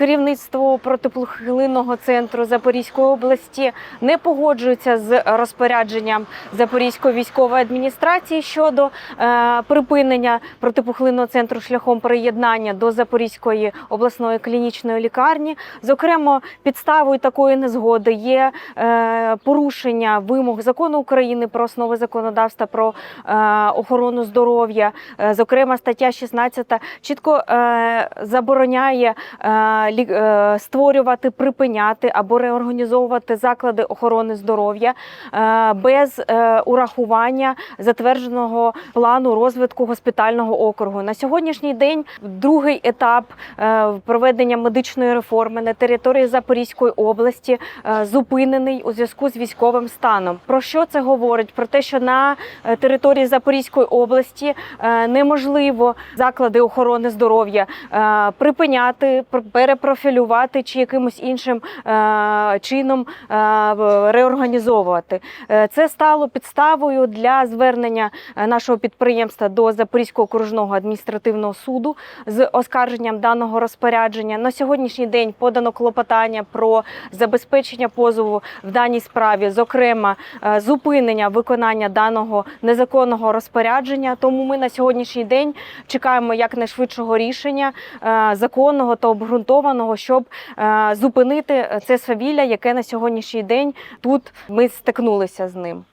керівництво протипухлинного центру Запорізької області не погоджується з розпорядженням Запорізької військової адміністрації щодо е, припинення протипухлинного центру шляхом приєднання до Запорізької обласної клінічної лікарні. Зокрема, підставою такої незгоди є е, порушення вимог закону України про основи законодавства про е, охорону здоров'я. Е, Зокрема, стаття 16 чітко е, забороняє е, створювати, припиняти або реорганізовувати заклади охорони здоров'я е, без е, урахування затвердженого плану розвитку госпітального округу. На сьогоднішній день другий етап е, проведення медичної реформи на території Запорізької області е, зупинений у зв'язку з військовим станом. Про що це говорить? Про те, що на е, території Запорізької області е, неможливо заклади охорони здоров'я е, припиняти, пр- перепрофілювати чи якимось іншим е, чином е, реорганізовувати. Е, Це стало підставою для звернення нашого підприємства до Запорізького окружного адміністративного суду з оскарженням даного розпорядження. На сьогоднішній день подано клопотання про забезпечення позову в даній справі, зокрема зупинення виконання даного незаконного розпорядження. Тому ми на сьогоднішній день чекаємо якнайшвидшого рішення законного та обґрунтованого, щоб е, зупинити це свавілля, яке на сьогоднішній день тут ми стикнулися з ним.